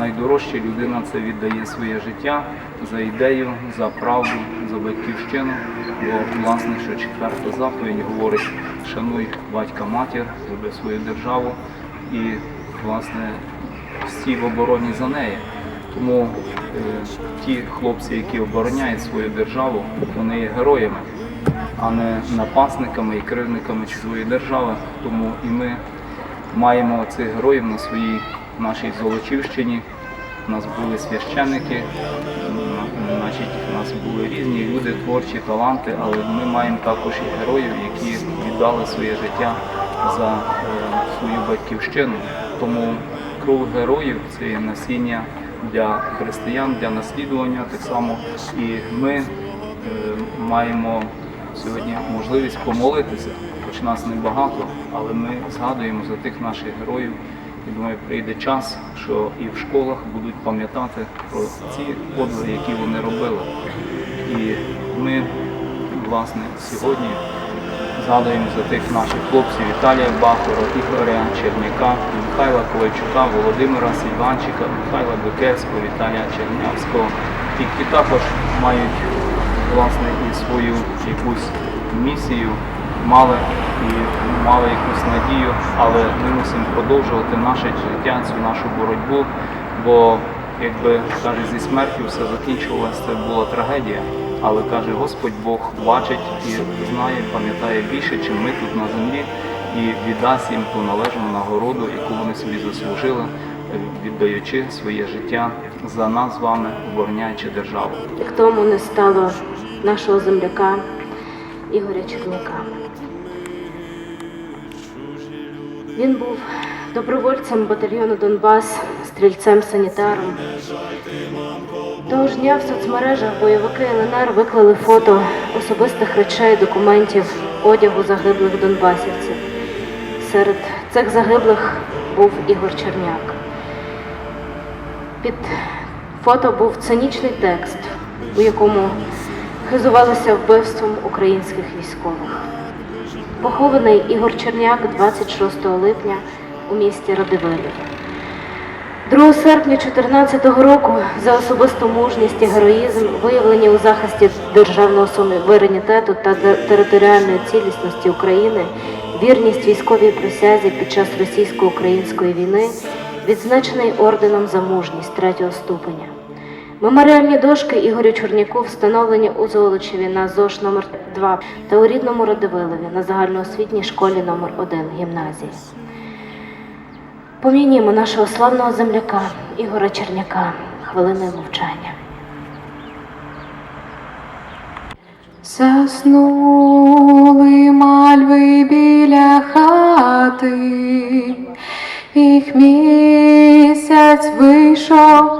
Найдорожче людина це віддає своє життя за ідею, за правду, за батьківщину. Бо власне, що четверта заповідь говорить шануй батька матір, люби свою державу і власне всі в обороні за неї. Тому е, ті хлопці, які обороняють свою державу, вони є героями, а не напасниками і кривдниками чужої держави. Тому і ми маємо цих героїв на своїй нашій Золочівщині. У нас були священники, значить, у нас були різні люди, творчі таланти, але ми маємо також і героїв, які віддали своє життя за е, свою батьківщину. Тому кров героїв це є насіння для християн, для наслідування так само. І ми е, маємо сьогодні можливість помолитися, хоч нас небагато, але ми згадуємо за тих наших героїв. І думаю, прийде час, що і в школах будуть пам'ятати про ці подвиги, які вони робили. І ми, власне, сьогодні згадуємо за тих наших хлопців Віталія Бахора, Ігоря Черняка, Михайла Ковальчука, Володимира Сільванчика, Михайла Бикевського, Віталія Чернявського, які також мають власне і свою якусь місію, мали і мали якусь надію, але ми мусимо продовжувати наше життя, цю нашу боротьбу, бо якби каже, зі смертю все закінчувалося, це була трагедія. Але каже, Господь Бог бачить і знає, пам'ятає більше, ніж ми тут на землі, і віддасть їм ту належну нагороду, яку вони собі заслужили, віддаючи своє життя за нас з вами, обороняючи державу. Як тому не стало нашого земляка Ігоря Черняка. Він був добровольцем батальйону Донбас, стрільцем-санітаром. Того ж дня в соцмережах бойовики ЛНР виклали фото особистих речей, документів, одягу загиблих донбасівців. Серед цих загиблих був Ігор Черняк. Під фото був цинічний текст, у якому хизувалися вбивством українських військових. Похований Ігор Черняк 26 липня у місті Радивилів. 2 серпня 2014 року за особисту мужність і героїзм, виявлені у захисті державного суверенітету та територіальної цілісності України, вірність військовій присязі під час російсько-української війни, відзначений орденом за мужність третього ступеня. Меморіальні дошки Ігорю Чорняку встановлені у Золочеві на ЗОШ номер 2 та у рідному Радивилові на загальноосвітній школі номер 1 гімназії. Помінімо нашого славного земляка Ігора Черняка хвилиною мовчання. Заснули мальви біля хати, їх місяць вийшов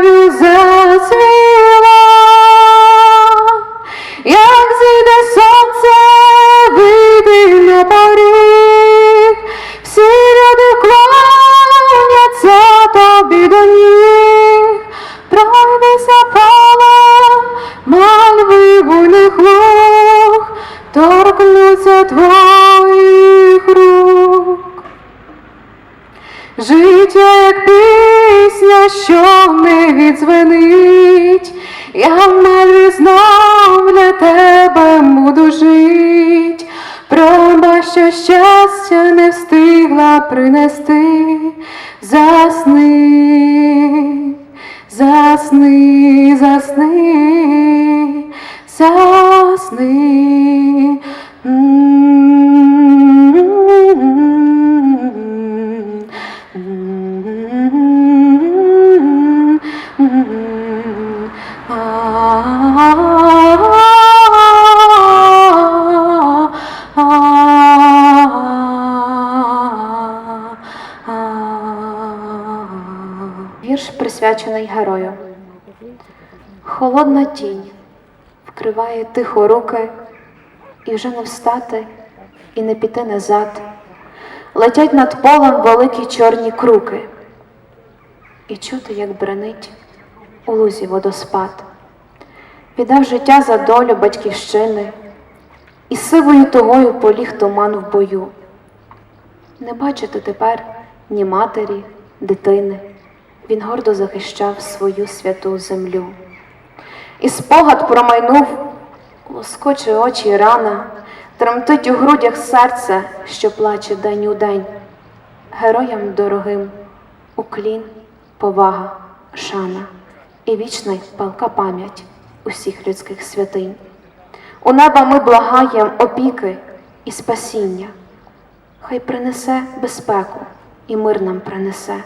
і що не відзвенить, я в мальві знов для тебе буду жить. Проба, що щастя не встигла принести, засни, засни, засни, засни. Присвячений герою. Холодна тінь вкриває тихо руки, і вже не встати, і не піти назад. Летять над полем великі чорні круки, і чути, як бренить у лузі водоспад. Віддав життя за долю батьківщини, і сивою тогою поліг туман в бою. Не бачити тепер ні матері, дитини. Він гордо захищав свою святу землю. І спогад промайнув, лоскоче очі рана, тремтить у грудях серце, що плаче день у день. Героям дорогим уклін, повага, шана і вічна палка пам'ять усіх людських святинь. У неба ми благаєм опіки і спасіння. Хай принесе безпеку і мир нам принесе,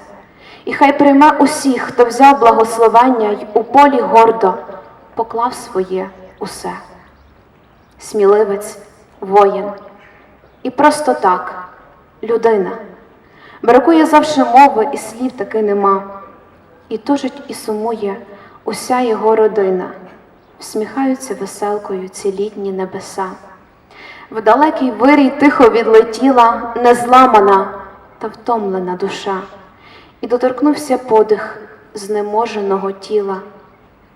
і хай прийме усіх, хто взяв благословення й у полі гордо поклав своє усе. Сміливець, воїн, і просто так, людина. Бракує завжди мови, і слів таки нема, і тужить і сумує уся його родина, всміхаються веселкою ці літні небеса. В далекий вирій тихо відлетіла незламана та втомлена душа, і доторкнувся подих знеможеного тіла.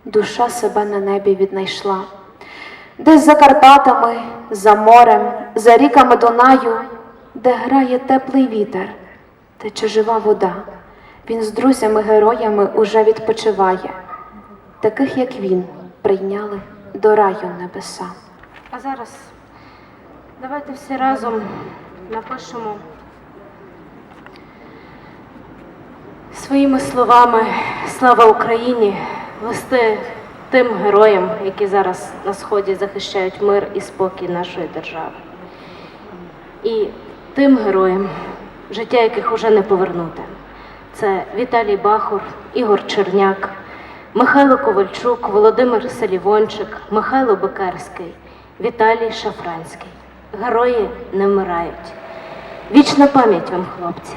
Душа себе на небі віднайшла. Десь за Карпатами, за морем, за ріками Дунаю, де грає теплий вітер, тече жива вода. Він з друзями-героями уже відпочиває. Таких, як він, прийняли до раю небеса. А зараз давайте всі разом напишемо своїми словами Слава Україні вести тим героям, які зараз на сході захищають мир і спокій нашої держави. І тим героям, життя яких уже не повернути. Це Віталій Бахур, Ігор Черняк, Михайло Ковальчук, Володимир Салівончик, Михайло Бекерський, Віталій Шафранський. Герої не вмирають. Вічна пам'ять вам, хлопці.